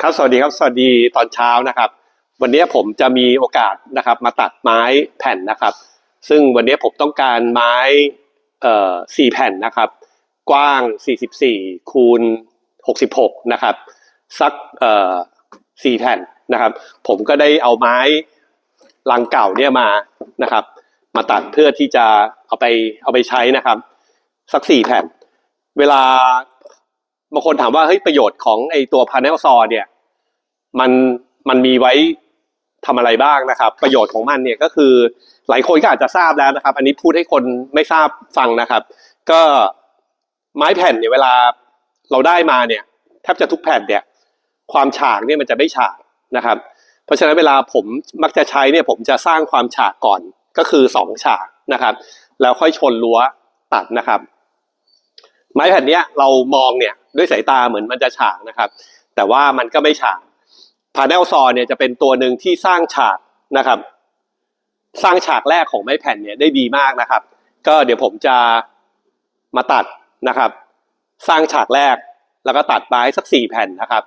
ครับสวัสดีครับสวัสดีตอนเช้านะครับ วันนี้ผมจะมีโอกาสนะครับ มาตัดไม้แผ่นนะครับ ซึ่งวันนี้ผมต้องการไม้เอ่อสี่แผ่นนะครับ กว้าง 44 คูณ 66 นะครับ สักเอ่อสี่แผ่นนะครับ ผมก็ได้เอาไม้ลังเก่าเนี่ยมานะครับ มาตัดเพื่อที่จะเอาไปเอาไปใช้นะครับ สักสี่แผ่น เวลา บางคนถามว่าเฮ้ยประโยชน์ของไอตัวพาเนลซอเนี่ยมันมันมีไว้ทำอะไรบ้างนะครับ ประโยชน์ของมันเนี่ยก็คือหลายคนก็อาจจะทราบแล้วนะครับ อันนี้พูดให้คนไม่ทราบฟังนะครับ ก็ไม้แผ่นเนี่ยเวลาเราได้มาเนี่ยแทบจะทุกแผ่นเนี่ยความฉากเนี่ยมันจะไม่ฉากนะครับ เพราะฉะนั้นเวลาผมมักจะใช้เนี่ยผมจะสร้างความฉากก่อนก็คือสองฉากนะครับ แล้วค่อยชนรั้วตัดนะครับ ไม้แผ่นเนี้ยเรามองเนี่ย ด้วยสายตาเหมือนมันจะฉากนะครับ แต่ว่ามันก็ไม่ฉากพาเนลซอเนี่ยจะเป็นตัวหนึ่งที่สร้างฉากนะครับ สร้างฉากแรกของไม้แผ่นเนี่ยได้ดีมากนะครับ ก็เดี๋ยวผมจะมาตัดนะครับ สร้างฉากแรกแล้วก็ตัดไม้สักสี่แผ่นนะครับ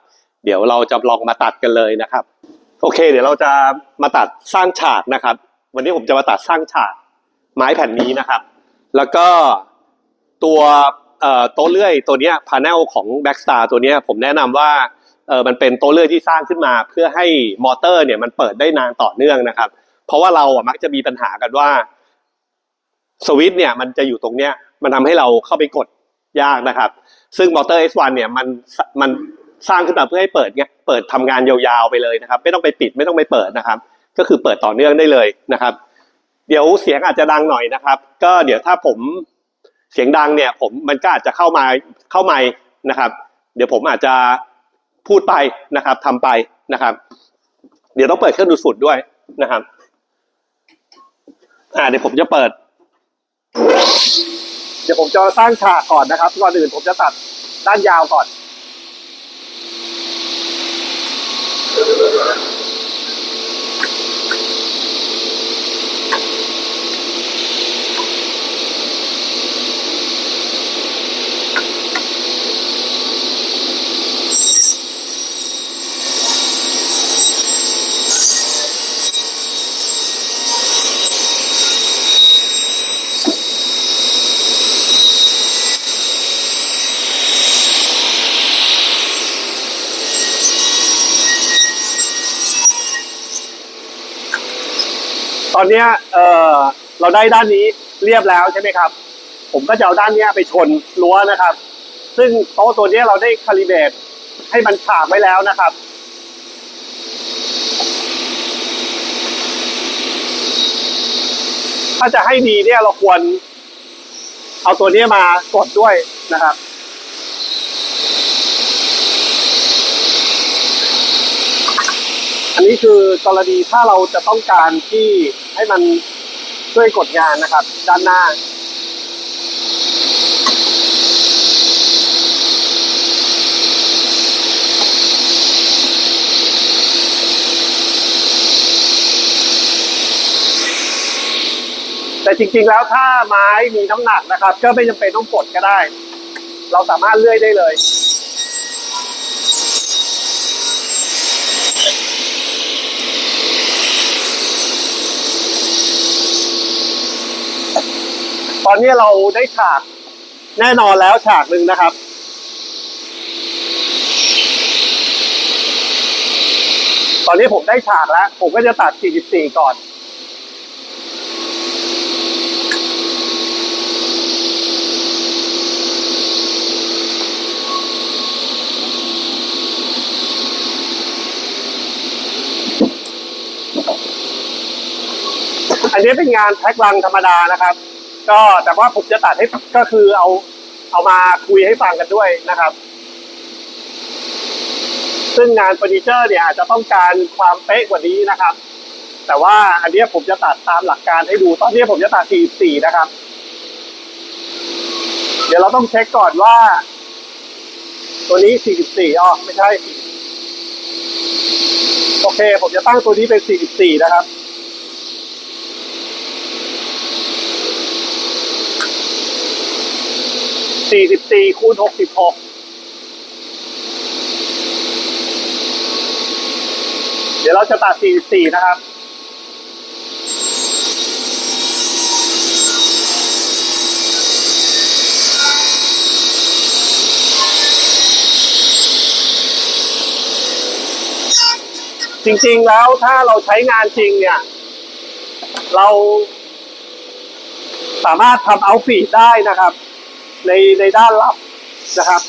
เดี๋ยวเราจะลองมาตัดกันเลยนะครับ โอเค เดี๋ยวเราจะมาตัดสร้างฉากนะครับ วันนี้ผมจะมาตัดสร้างฉากไม้แผ่นนี้นะครับ แล้วก็ตัว โต๊ะเลื่อยตัวเนี้ยพาเนลของ Backstar ตัวเนี้ยผมแนะนำว่าเออมันเป็นโต๊ะเลื่อยที่สร้างขึ้นมา เพื่อให้มอเตอร์เนี่ยมันเปิดได้นานต่อเนื่องนะครับ เพราะว่าเราอะมักจะมีปัญหากันว่าสวิตช์เนี่ยมันจะอยู่ตรงเนี้ยมันทำให้เราเข้าไปกดยากนะครับ ซึ่งมอเตอร์ S1 เนี่ยมันมันสร้างขึ้นมาเพื่อให้เปิดเงี้ยเปิดทำงานยาวๆไปเลยนะครับ ไม่ต้องไปปิดไม่ต้องไปเปิดนะครับ ก็คือเปิดต่อเนื่องได้เลยนะครับ เดี๋ยวเสียงอาจจะดังหน่อยนะครับ ก็เดี๋ยวถ้าผม เสียงดังเนี่ยผมมันก็อาจจะเข้ามาเข้าไมค์นะครับ เดี๋ยวผมอาจจะพูดไปนะครับทำไปนะครับ เดี๋ยวต้องเปิดเครื่องดูดฝุ่นด้วยนะครับอ่าเดี๋ยวผมจะเปิด เดี๋ยวผมจะสร้างฉากก่อนนะครับก่อนอื่นผมจะตัดด้านยาวก่อน ตอนเนี้ยเออเราได้ด้านนี้เรียบแล้วใช่ไหมครับ ผมก็จะเอาด้านเนี้ยไปชนรั้วนะครับ ซึ่งโต๊ะตัวเนี้ยเราได้คาลิเบตให้มันฉากไว้แล้วนะครับถ้าจะให้ดีเนี่ยเราควร เอาตัวนี้มากดด้วยนะครับ นนี้คือกรณีถ้าเราจะต้องการที่ให้มันช่วยกดงานนะครับ ด้านหน้า แต่จริงๆแล้วถ้าไม้มีน้ำหนักนะครับ ก็ไม่จำเป็นต้องกดก็ได้ เราสามารถเลื่อยได้เลย ตอนนี้เราได้ฉากแน่นอนแล้วฉากหนึ่งนะครับ ตอนนี้ผมได้ฉากแล้ว ผมก็จะตัด 44 ก่อน อันนี้เป็นงานแพ็คลังธรรมดานะครับ ก็แต่ว่าผมจะตัดให้ก็คือเอาเอามาคุยให้ฟังกันด้วยนะครับ ซึ่งงานเฟอร์นิเจอร์เนี่ยอาจจะต้องการความเป๊ะกว่านี้นะครับ แต่ว่าอันนี้ผมจะตัดตามหลักการให้ดู ตอนนี้ผมจะตัด 44 นะครับ เดี๋ยวเราต้องเช็คก่อนว่า ตัวนี้ 44อ๋อไม่ใช่ โอเค ผมจะตั้งตัวนี้เป็น 44 นะครับ 44คูณ66ยวเราจะตัด44นะครับจริงๆ แล้วถ้าเราใช้งานจริงเนี่ย เราสามารถทำเอาฟีดได้นะครับ ในในด้านลับนะครับ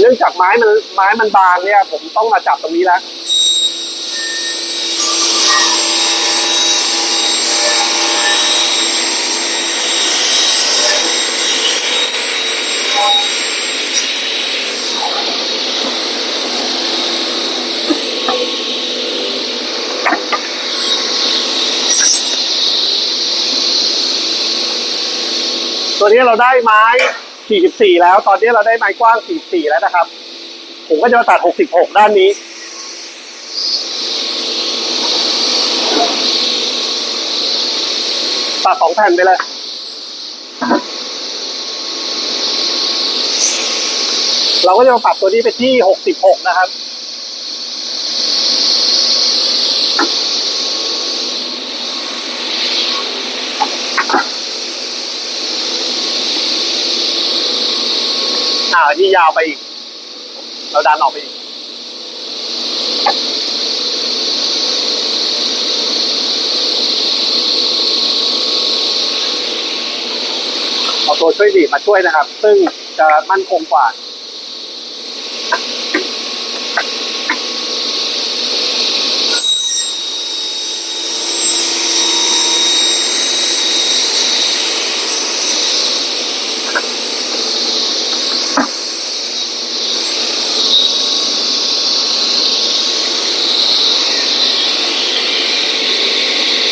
เนื่องจากไม้มันไม้มันบางเนี่ย ผมต้องมาจับตรงนี้แล้ว ตัวนี้เราได้ไม้ 44 แล้ว ตอนนี้เราได้ไม้กว้าง 44 แล้วนะครับ ผมก็จะมาตัด 66 ด้านนี้ ตัดสองแผ่นไปเลยเราก็จะมาปรับตัวนี้ไปที่ 66 นะครับ อ่านี่ยาวไปอีก เราดันออกไปอีก เอาตัวช่วยดีมาช่วยนะครับ ซึ่งจะมั่นคงกว่า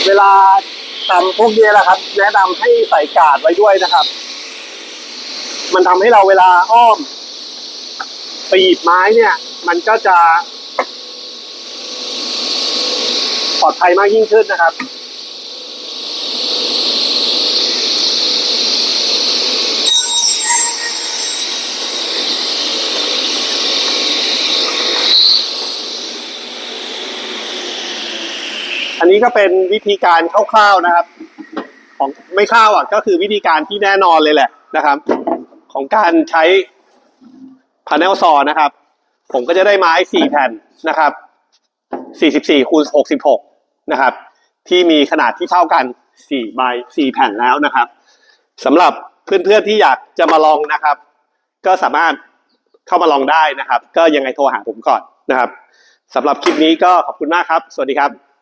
เวลาทำพวกนี้แหละครับ แนะนำให้ใส่กาดไว้ด้วยนะครับ มันทำให้เราเวลาอ้อมไปหยิบไม้เนี่ย มันก็จะ ปลอดภัยมากยิ่งขึ้นนะครับ อันนี้ก็เป็นวิธีการคร่าวๆนะครับ ของไม่คร่าวอะก็คือวิธีการที่แน่นอนเลยแหละนะครับ ของการใช้พาเนลซอนะครับ ผมก็จะได้ไม้สี่แผ่นนะครับสี่สิบสี่คูณหกสิบหกนะครับ ที่มีขนาดที่เท่ากันสี่ใบสี่แผ่นแล้วนะครับสำหรับเพื่อนๆที่อยากจะมาลองนะครับ ก็สามารถเข้ามาลองได้นะครับ ก็ยังไงโทรหาผมก่อนนะครับสำหรับคลิปนี้ก็ขอบคุณมากครับ สวัสดีครับ